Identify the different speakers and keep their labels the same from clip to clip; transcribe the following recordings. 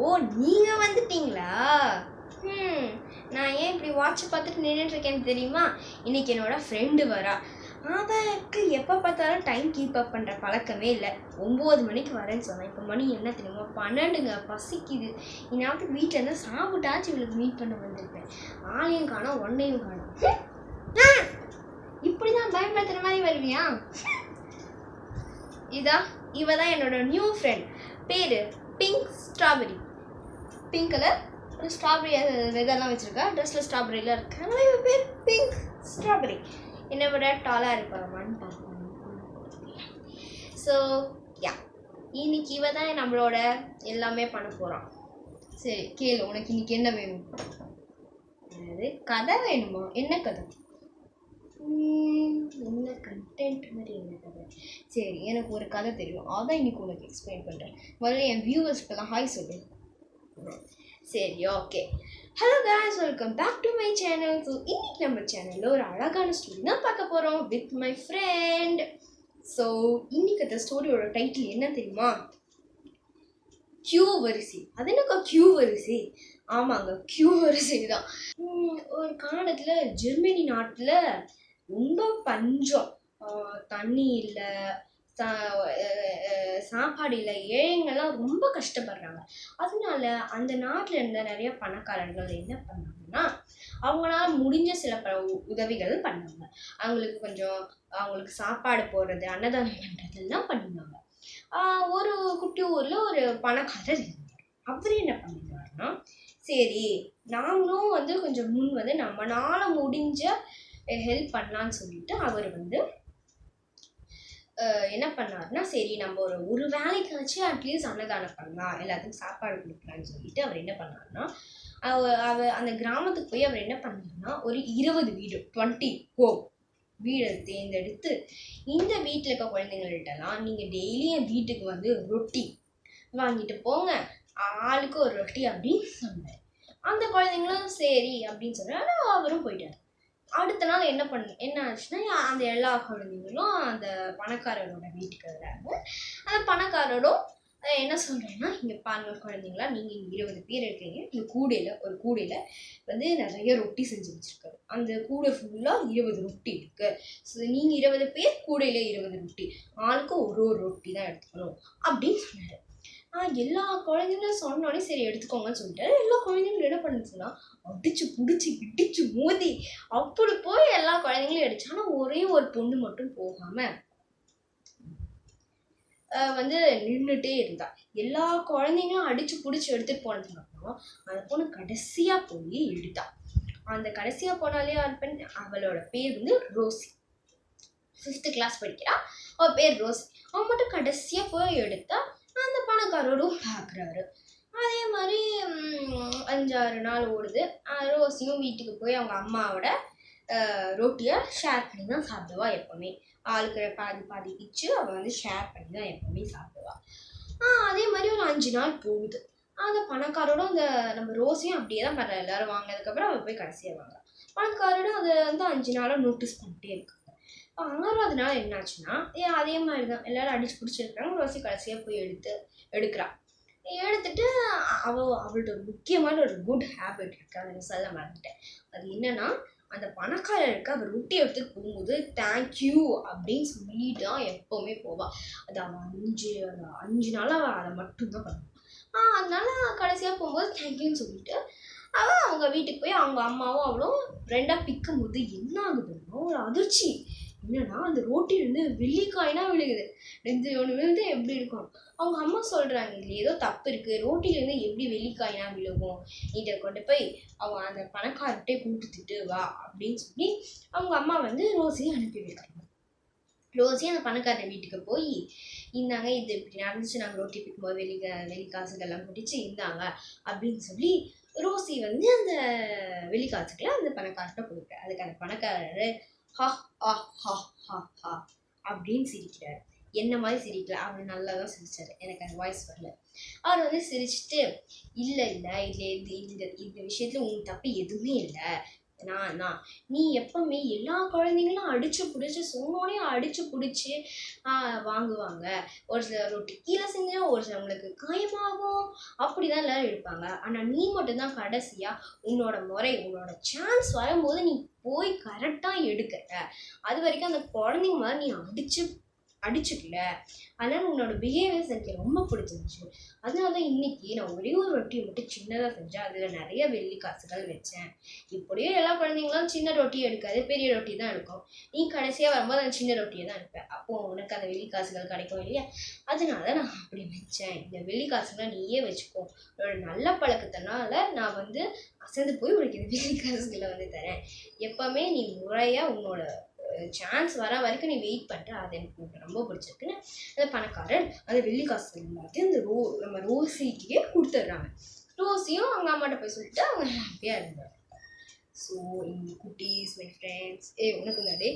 Speaker 1: ஓ நீங்கள் வந்துட்டீங்களா? ம் நான் ஏன் இப்படி வாட்ச் பார்த்துட்டு நின்றுட்டு தெரியுமா? இன்னைக்கு என்னோட ஃப்ரெண்டு வரா. அவருக்கு எப்போ பார்த்தாலும் டைம் கீப் அப் பண்ணுற பழக்கமே இல்லை. ஒம்பது மணிக்கு வரேன்னு சொன்னேன் இப்போ மணி என்ன தெரியுமா? பன்னெண்டுங்க பசிக்குது. இன்னாட்டு வீட்டில் இருந்தால் சாப்பிட்டாச்சும் இவளுக்கு மீட் பண்ண வந்திருப்பேன். ஆளையும் காணோம் ஒன்னையும் காணோம். ஆ! இப்படி தான் பயன்படுத்துகிற மாதிரி வருவியா? இதா இவ தான் என்னோட நியூ ஃப்ரெண்ட் பேர் பிங்க் ஸ்ட்ராபெரி பிங்க் கலர் ஒரு ஸ்ட்ராபெரி வெதர்லாம் வச்சுருக்கா ட்ரெஸ்ஸில் ஸ்ட்ராபெரிலாம் இருக்கு. அதனால பேர் பிங்க் ஸ்ட்ராபெரி என்னை விட டாலாக இருப்பாங்கன்னு பார்க்கணும் ஸோ யா இன்னைக்கு இவ தான் நம்மளோட எல்லாமே பண்ண போகிறான் சரி கேளு. உனக்கு இன்னைக்கு என்ன வேணும்? அதாவது கதை வேணுமா? என்ன கதை? உம், என்ன கண்டென்ட் மாதிரி என்ன கதை? சரி எனக்கு ஒரு கதை தெரியும். அதான் இன்னைக்கு உனக்கு எக்ஸ்பிளைன் பண்ணுறேன் முதல்ல என் வியூவர்ஸ்க்கெல்லாம் ஹாய் சொல்லு. சரி okay hello guys welcome back to my channel so இன்னைக்கு நம்ம சேனலில் ஒரு அழகான ஸ்டோரி தான் பார்க்க போகிறோம் வித் மை ஃப்ரெண்ட் ஸோ இன்னைக்கு அந்த ஸ்டோரியோட டைட்டில் என்ன தெரியுமா? கியூ வரிசை அது என்னக்கா கியூ வரிசை ஆமாங்க கியூ வரிசை தான் ஒரு காலத்தில் ஜெர்மனி நாட்டில் ரொம்ப பஞ்சம். தண்ணி இல்லை சாப்பாடு இல்லை ஏழைங்கள்லாம் ரொம்ப கஷ்டப்படுறாங்க. அதனால அந்த நாட்டில் இருந்த நிறைய பணக்காரர்கள் என்ன பண்ணாங்கன்னா அவங்களால முடிஞ்ச சில ப உ- உதவிகள் பண்ணாங்க. அவங்களுக்கு கொஞ்சம் அவங்களுக்கு சாப்பாடு போடுறது அன்னதானம் பண்ணுறதுலாம் பண்ணாங்க. ஒரு குட்டி ஊரில் ஒரு பணக்காரர் இருந்தார். அவர் என்ன பண்ணினாருன்னா சரி நாங்களும் வந்து கொஞ்சம் முன் வந்து நம்மளால முடிஞ்ச ஹெல்ப் பண்ணலான்னு சொல்லிட்டு அவர் வந்து என்ன பண்ணாருன்னா சரி நம்ம ஒரு ஒரு வேலைக்காச்சும் அட்லீஸ்ட் அன்னதானம் பண்ணலாம் எல்லாத்துக்கும் சாப்பாடு கொடுக்கலான்னு சொல்லிட்டு அவர் என்ன பண்ணாருன்னா அவ அவ அந்த கிராமத்துக்கு போய் அவர் என்ன பண்ணாருன்னா ஒரு இருபது வீடு டுவெண்ட்டி ஹோம் வீடை தேர்ந்தெடுத்து இந்த வீட்டில் இருக்க குழந்தைங்கள்ட்டலாம் நீங்கள் டெய்லியும் வீட்டுக்கு வந்து ரொட்டி வாங்கிட்டு போங்க ஆளுக்கு ஒரு ரொட்டி அப்படின்னு சொன்னார். அந்த குழந்தைங்களும் சரி அப்படின்னு சொன்னாரு அவரும் போயிட்டார். அடுத்த நாள் என்ன பண்ண என்ன ஆச்சுன்னா அந்த எல்லா குழந்தைங்களும் அந்த பணக்காரரோட வீட்டுக்கு வராங்க. அந்த பணக்காரரும் என்ன சொல்கிறேன்னா இங்கே பாருங்க குழந்தைங்களா நீங்கள் இங்கே இருபது பேர் இருக்கீங்க. இந்த கூடையில் ஒரு கூடையில் வந்து நிறைய ரொட்டி செஞ்சு வச்சுருக்காரு. அந்த கூடை ஃபுல்லாக இருபது ரொட்டி இருக்குது ஸோ நீங்கள் இருபது பேர் கூடையில் இருபது ரொட்டி. ஆளுக்கு ஒரு ஒரு ரொட்டி தான் எடுத்துக்கணும் அப்படின்னு சொன்னார். எல்லா குழந்தைங்களும் சொன்னோடனே சரி எடுத்துக்கோங்கன்னு சொல்லிட்டு எல்லா குழந்தைங்களும் என்ன பண்ணுச்சுன்னா அடிச்சு பிடிச்சி இடிச்சு மோதி அப்படி போய் எல்லா குழந்தைங்களும் அடிச்சு. ஆனால் ஒரே ஒரு பொண்ணு மட்டும் போகாம வந்து நின்றுட்டே இருந்தா. எல்லா குழந்தைங்களும் அடிச்சு பிடிச்சி எடுத்துட்டு போனதுக்கப்புறம் அந்த பொண்ணு கடைசியா போய் எடுத்தா அந்த கடைசியா போனாலே யார் பெண்? அவளோட பேர் வந்து ரோசி. ஃபிஃப்த்து கிளாஸ் படிக்கிறா. அவள் பேர் ரோசி. அவன் மட்டும் கடைசியா போய் எடுத்தா அந்த பணக்காரரும் பார்க்குறாரு அதே மாதிரி அஞ்சாறு நாள் ஓடுது. ரோசியும் வீட்டுக்கு போய் அவங்க அம்மாவோட ரொட்டியை ஷேர் பண்ணி தான் சாப்பிடுவா எப்போவுமே. ஆளுக்கிற பாதி பாதி பிச்சு அவள் வந்து ஷேர் பண்ணி தான் எப்போவுமே சாப்பிடுவா. அதே மாதிரி ஒரு அஞ்சு நாள் போகுது. அந்த பணக்காரோட அந்த நம்ம ரோஸையும் அப்படியே தான் பண்ணுறா எல்லாரும் வாங்கினதுக்கப்புறம் அவள் போய் கடைசியாக வாங்குறா. பணக்காரோட அதை வந்து அஞ்சு நாளாக நோட்டீஸ் பண்ணிட்டே இருக்கு. ஆறாவது நாள் என்னாச்சுன்னா ஏ அதே மாதிரி தான் எல்லாரும் அடிச்சு பிடிச்சிருக்காங்க ரோசி கடைசியாக போய் எடுத்து எடுக்கிறா. எடுத்துட்டு அவ அவள்கிட்ட ஒரு முக்கியமான ஒரு குட் ஹேபிட் இருக்கு. அதை நான் சொல்ல மறந்துட்டேன். அது என்னன்னா அந்த பணக்காரருக்கு அவர் ரொட்டி எடுத்துட்டு போகும்போது தேங்க்யூ அப்படின்னு சொல்லிட்டு தான் எப்போவுமே போவா. அது அவள் அஞ்சு அந்த அஞ்சு நாள் அவள் அதை மட்டும்தான் பண்ணுவான் அதனால கடைசியாக போகும்போது தேங்க்யூன்னு சொல்லிட்டு அவள் அவங்க வீட்டுக்கு போய் அவங்க அம்மாவும் அவளும் ரெண்டாக பிக்கும் போது என்ன ஆகுதுன்னா ஒரு அதிர்ச்சி. என்னன்னா அந்த ரோட்டிலிருந்து வெள்ளிக்காய்னா விழுகுது. ரெண்டு ஒன்று விழுந்து எப்படி இருக்கும்? அவங்க அம்மா சொல்கிறாங்க இதில் ஏதோ தப்பு இருக்குது ரோட்டிலேருந்து எப்படி வெள்ளிக்காய்னா விழுகும்? இதை கொண்டு போய் அவங்க அந்த பணக்காரர்கிட்டே கூப்பிட்டுட்டு வா அப்படின்னு சொல்லி அவங்க அம்மா வந்து ரோஸையும் அனுப்பி வைக்கிறாங்க. ரோஸி அந்த பணக்காரன் வீட்டுக்கு போய் இந்தாங்க இது இப்படி நடந்துச்சு. நாங்கள் ரோட்டி பிக்கும்போது வெளி வெளி காசுகள்லாம் பிடிச்சி இருந்தாங்க அப்படின்னு சொல்லி ரோசி வந்து அந்த வெளிக்காசுக்கெல்லாம் அந்த பணக்காரர்கிட்ட கொடுக்குறேன் அதுக்கு அந்த பணக்காரர் ஹா ஆ ஹா ஹா ஹா அப்படின்னு சிரிக்கிறார். என்ன மாதிரி சிரிக்கல? அவர் நல்லா தான் சிரிச்சாரு. எனக்கு அந்த வாய்ஸ் வரல. அவர் வந்து சிரிச்சுட்டு இல்லை இல்லை இல்லை இது இந்த இந்த விஷயத்தில் உங்களுக்கு தப்பு எதுவுமே இல்லை. நான் தான் நீ எப்பவுமே எல்லா குழந்தைங்களும் அடிச்சு பிடிச்சி சொன்னோடனே அடிச்சு பிடிச்சி வாங்குவாங்க. ஒரு சில ரொட்டி கீழே செஞ்சா ஒரு சிலவங்களுக்கு காயமாகும். அப்படிதான் எல்லாரும் இருப்பாங்க. ஆனா நீ மட்டும்தான் கடைசியா உன்னோட முறை உன்னோட சான்ஸ் வரும்போது நீ போய் கரெக்டா எடுக்கிற. அது வரைக்கும் அந்த குழந்தைங்க மாதிரி நீ அடிச்சு அடிச்சுக்கல அதனால உன்னோட பிஹேவியர்ஸ் எனக்கு ரொம்ப பிடிச்சிருந்துச்சு. அதனால தான் இன்னைக்கு நான் ஒரே ஒரு ரொட்டியை மட்டும் சின்னதாக செஞ்சேன். அதில் நிறைய வெள்ளி காசுகள் வச்சேன். இப்படியே எல்லா குழந்தைங்களும் சின்ன ரொட்டி எடுக்காது. பெரிய ரொட்டி தான் எடுக்கும். நீ கடைசியாக வரும்போது அந்த சின்ன ரொட்டியை தான் எடுப்பேன் அப்போது உனக்கு அந்த வெள்ளி காசுகள் கிடைக்கும் இல்லையா? அதனால நான் அப்படி வச்சேன். இந்த வெள்ளி காசுகளை நீயே வச்சுக்கோ. உன்னோட நல்ல பழக்கத்தினால நான் வந்து அசந்து போய் உனக்கு இந்த வெள்ளி காசுகளை வந்து தரேன். எப்பவுமே நீ முறையாக உன்னோட சான்ஸ் வர வரைக்கும் நீ வெயிட் பண்ணுற அது எனக்கு ரொம்ப பிடிச்சிருக்குன்னு அந்த பணக்காரன் அந்த வெள்ளி காசு எல்லாத்தையும் இந்த ரோ நம்ம ரோசிக்கே கொடுத்துட்றாங்க. ரோசியும் அவங்க அம்மாட்ட போய் சொல்லிட்டு அவங்க ஹாப்பியாக இருந்தாங்க. ஸோ இந்த குட்டீஸ் மை ஃப்ரெண்ட்ஸ் ஏ உனக்கு முன்னாடி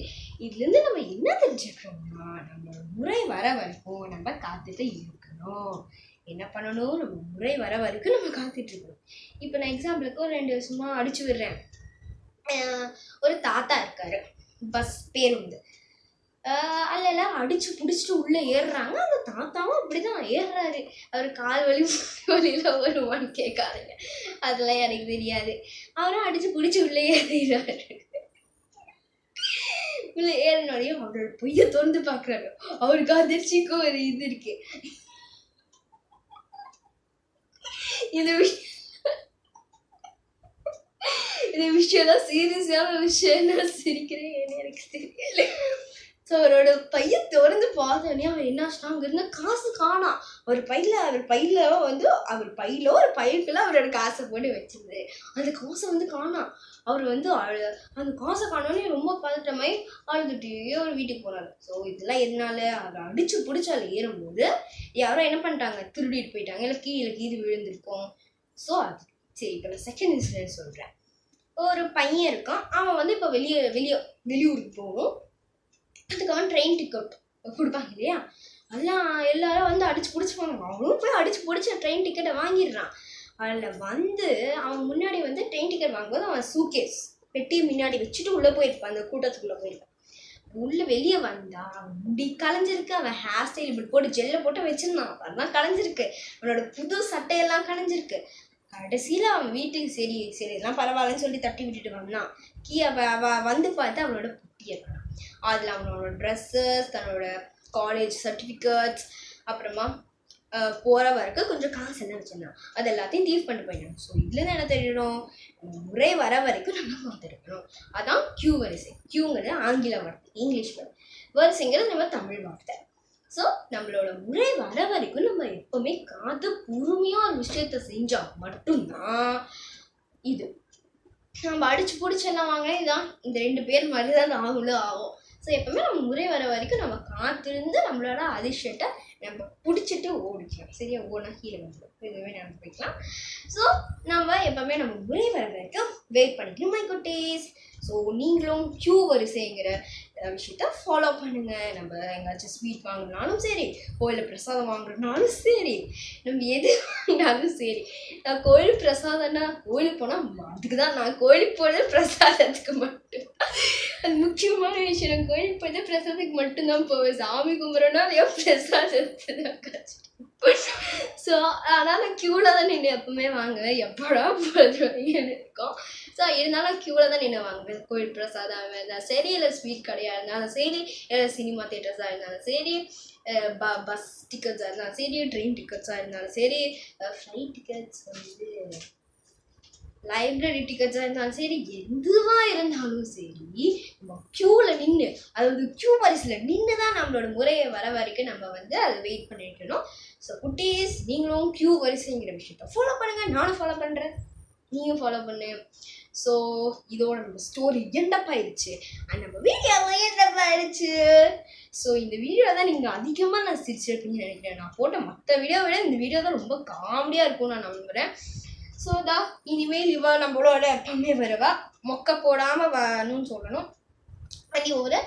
Speaker 1: இதுலேருந்து நம்ம என்ன தெரிஞ்சுக்கிறோம்னா நம்ம முறை வர வரைக்கும் நம்ம காத்துட்டு இருக்கணும். என்ன பண்ணணும்? நம்ம முறை வர வரைக்கும் நம்ம காத்துட்ருக்கணும் இப்போ நான் எக்ஸாம்பிளுக்கு ஒரு ரெண்டு வருஷமாக அடிச்சு விடுறேன். ஒரு தாத்தா இருக்காரு. பஸ் பேருந்து. ஆஹ் அடிச்சு புடிச்சிட்டு உள்ள ஏறுறாங்க. அந்த தாத்தாவும் அப்படிதான் ஏறுறாரு. அவர் கால் வலி வழியில் வலியில வருவான்னு கேட்காதுங்க. அதெல்லாம் எனக்கு தெரியாது. அவரும் அடிச்சு புடிச்சு உள்ளே ஏறிடுறாரு. உள்ளே ஏறினோடையும் அவரோட பொய்ய திறந்து பாக்குறாரு அவருக்கு அதிர்ச்சிக்கும் ஒரு இது இருக்கு. இது இந்த விஷயம் தான் சீரியஸான விஷயம் நான் சிரிக்கிறேன் ஏன்னு எனக்கு தெரியல ஸோ அவரோட பைய திறந்து பார்த்தோன்னே அவர் என்ன அங்கே அங்கிருந்து காசு காணாம் அவர் பையில அவர் பையில வந்து அவர் பையில ஒரு பையக்குள்ள அவரோட காசை போட்டு வச்சிருந்தாரு அந்த காசை வந்து காணாம் அவர் வந்து அழ- அந்த காசை காணோன்னே ரொம்ப பதட்டமாய் அழுதுட்டே அவர் வீட்டுக்கு போனார் ஸோ இதெல்லாம் எதனால அவர் அடிச்சு பிடிச்சால ஏறும்போது யாரோ என்ன பண்ணிட்டாங்க திருடிட்டு போயிட்டாங்க இல்லை கீழே கீது விழுந்திருக்கும் ஸோ அது சரி இப்போ நான் செகண்ட் இன்சிடென்ட் சொல்கிறேன் ஒரு பையன் இருக்கான். அவன் வந்து இப்போ வெளியே வெளியே வெளியூருக்கு போகணும் அதுக்காக ட்ரெயின் டிக்கெட் கொடுப்பாங்க இல்லையா? அதெல்லாம் எல்லாரும் வந்து அடிச்சு பிடிச்சிப்பாங்க அவனும் போய் அடிச்சு பிடிச்ச ட்ரெயின் டிக்கெட்டை வாங்கிடுறான். அதில் வந்து அவன் முன்னாடி வந்து ட்ரெயின் டிக்கெட் வாங்கும்போது அவன் சூகேஸ் பெட்டி முன்னாடி வச்சுட்டு உள்ளே போயிருப்பான். அந்த கூட்டத்துக்குள்ளே போயிருப்பான். உள்ளே வெளியே வந்தா அவன் முடி கலைஞ்சிருக்கு. அவன் ஹேர் ஸ்டைல் இப்படி போட்டு ஜெல்லை போட்டு வச்சிருந்தான். அதெல்லாம் கலைஞ்சிருக்கு. அவனோட புது சட்டையெல்லாம் கலைஞ்சிருக்கு. கடைசியில் அவன் வீட்டுக்கு சரி சரி எல்லாம் பரவாயில்லன்னு சொல்லி தட்டி விட்டுட்டு வந்தான். கீ அவ அவ வந்து பார்த்து அவனோட புட்டி காணோம். அதில் அவனோட ட்ரெஸ்ஸஸ் தன்னோட காலேஜ் சர்டிஃபிகேட்ஸ் அப்புறமா போகிற வரைக்கும் கொஞ்சம் காசு என்ன வச்சுருந்தான். அது எல்லாத்தையும் தீவ் பண்ணிட்டு போயிடணும் ஸோ இதில் என்ன தெரியணும் முறை வர வரைக்கும் நம்ம பார்த்துருக்கணும். அதான் கியூ வரிசை. கியூங்கிறது ஆங்கில வார்த்தை இங்கிலீஷ் வார்த்தை வரிசைங்கிறது நம்ம தமிழ் வார்த்தை. ஸோ நம்மளோட முறை வர வரைக்கும் நம்ம எப்பவுமே காத்து பொறுமையாக ஒரு விஷயத்த செஞ்சால் மட்டும்தான் இது. நம்ம அடிச்சு பிடிச்செல்லாம் வாங்கினா இதுதான் இந்த ரெண்டு பேர் மாதிரி தான் நாமளும் ஆகும். ஸோ எப்போவுமே நம்ம முறை வர வரைக்கும் நம்ம காத்திருந்து நம்மளோட அதிர்ஷ்டத்தை நம்ம பிடிச்சிட்டு ஓடிக்கலாம் சரியா? ஓனா கீழே வந்துடும் இதுவே நம்ம போய்க்கலாம். ஸோ நம்ம எப்போவுமே நம்ம முறை வர வரைக்கும் வெயிட் பண்ணிக்கணும் மை குட்டீஸ் ஸோ நீங்களும் க்யூ வரிசைங்கிற விஷயத்த ஃபாலோ பண்ணுங்கள் நம்ம எங்கேயாச்சும் ஸ்வீட் வாங்கினாலும் சரி கோயிலில் பிரசாதம் வாங்குறதுனாலும் சரி நம்ம எது வாங்கினாலும் சரி நான் கோயில் பிரசாதம்னா கோயிலுக்கு போனால் அதுக்கு தான் நான் கோயிலுக்கு போகிறது பிரசாதத்துக்கு மட்டும். அது முக்கியமான விஷயம். நான் கோயில் போயிட்டு பிரசாதத்துக்கு மட்டும்தான் போவேன். சாமி கும்பிட்றோன்னா அதையோ பிரசாதத்தை தான் ஸோ அதனால் நான் க்யூவில் தான் நின்று எப்பவுமே வாங்குவேன். எப்படா போதும் இருக்கும் ஸோ இருந்தாலும் க்யூவில் தான் நின்று வாங்குவேன். கோயில் பிரசாதம் இருந்தாலும் சரி இல்லை ஸ்வீட் கடையாக இருந்தாலும் சரி இல்லை சினிமா தேட்டர்ஸாக இருந்தாலும் சரி ப பஸ் டிக்கெட்ஸாக இருந்தாலும் சரி ட்ரெயின் டிக்கெட்ஸாக இருந்தாலும் சரி ஃப்ளைட் டிக்கெட்ஸ் வந்து லைப்ரரி டிக்கெட்ஸாக இருந்தாலும் சரி எதுவாக இருந்தாலும் சரி நம்ம க்யூவில் நின்று அதாவது க்யூ வரிசையில் நின்று தான் நம்மளோட முறையை வர வரைக்கும் நம்ம வந்து அதை வெயிட் பண்ணிட்டுணும் ஸோ குட்டீஸ் நீங்களும் க்யூ வரிசைங்கிற விஷயத்த ஃபாலோ பண்ணுங்கள் நானும் ஃபாலோ பண்ணுறேன் நீயும் ஃபாலோ பண்ணு. ஸோ இதோட நம்ம ஸ்டோரி எண்டப் ஆயிடுச்சு அண்ட் நம்ம வீடியோவும் எண்டப் ஆயிடுச்சு ஸோ இந்த வீடியோ தான் நீங்கள் அதிகமாக நான் சிரிச்சிருப்பீங்கன்னு நினைக்கிறேன். நான் போட்ட மற்ற வீடியோ விட இந்த வீடியோ தான் ரொம்ப காமெடியாக இருக்கும்னு நான் நம்புகிறேன் ஸோ தான் இனிமேல் இவ நம்மளோட எப்பவுமே வருவா. மொக்க போடாமல் வரணும்னு சொல்லணும். அண்ட் ஒரு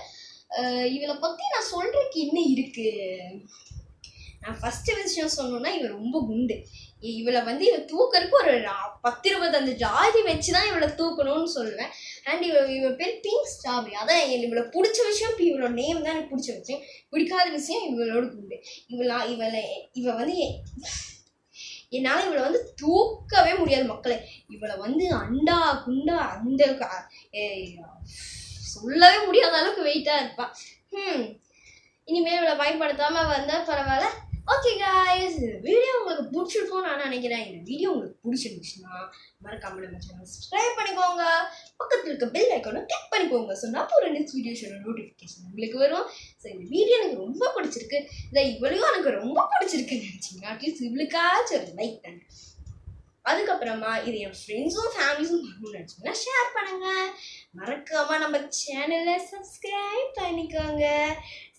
Speaker 1: இவளை பற்றி நான் சொல்கிறதுக்கு என்ன இருக்குது நான் ஃபஸ்ட்டு விஷயம் சொன்னோன்னா இவள் ரொம்ப குண்டு. இவளை வந்து இவள் தூக்கறதுக்கு ஒரு பத்து இருபத்தஞ்சு ஜாதி வச்சு தான் இவளை தூக்கணும்னு சொல்லுவேன். அண்ட் இவ இவ பேர் பிங்க் ஸ்டாபி அதான் எனக்கு இவளை பிடிச்ச விஷயம் இப்போ இவளோட நேம் தான் எனக்கு பிடிச்ச விஷயம். பிடிக்காத விஷயம் இவளோட குண்டு. இவளா இவளை இவ வந்து என்னால் இவளை வந்து தூக்கவே முடியாது மக்களை. இவளை வந்து அண்டா குண்டா அந்த ஏய், சொல்லவே முடியாத அளவுக்கு வெயிட்டாக இருப்பாள் ம் இனிமேல் இவளை பயன்படுத்தாமல் வந்தால் பரவாயில்ல. ஓகே காய்ஸ் இந்த வீடியோ உங்களுக்கு பிடிச்சிருக்கும்னு நான் நினைக்கிறேன். இந்த வீடியோ உங்களுக்கு பிடிச்சிருந்துச்சுன்னா மறக்காம நம்ம சேனல் சப்ஸ்கிரைப் பண்ணிக்கோங்க. பக்கத்தில் இருக்க பெல் ஐக்கானை கிளிக் பண்ணிக்கோங்க. ஸோ நான் ஒரு நெக்ஸ்ட் வீடியோஸோட நோட்டிஃபிகேஷன் உங்களுக்கு வரும். ஸோ இந்த வீடியோ எனக்கு ரொம்ப பிடிச்சிருக்கு. இல்லை இவ்வளோ எனக்கு ரொம்ப பிடிச்சிருக்குன்னு நினச்சிங்கன்னா அட்லீஸ்ட் இவளுக்காச்சும் ஒரு லைக் தாங்க அதுக்கப்புறமா இது என் ஃப்ரெண்ட்ஸும் ஃபேமிலிஸும் பார்க்கணும்னு நினச்சிங்கன்னா ஷேர் பண்ணுங்க. மறக்காம நம்ம சேனலை சப்ஸ்கிரைப் பண்ணிக்கோங்க.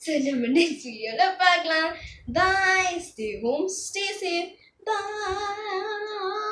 Speaker 1: சரி நம்ம நெக்ஸ்ட் வீடியோவில் பார்க்கலாம். Bye stay home stay safe bye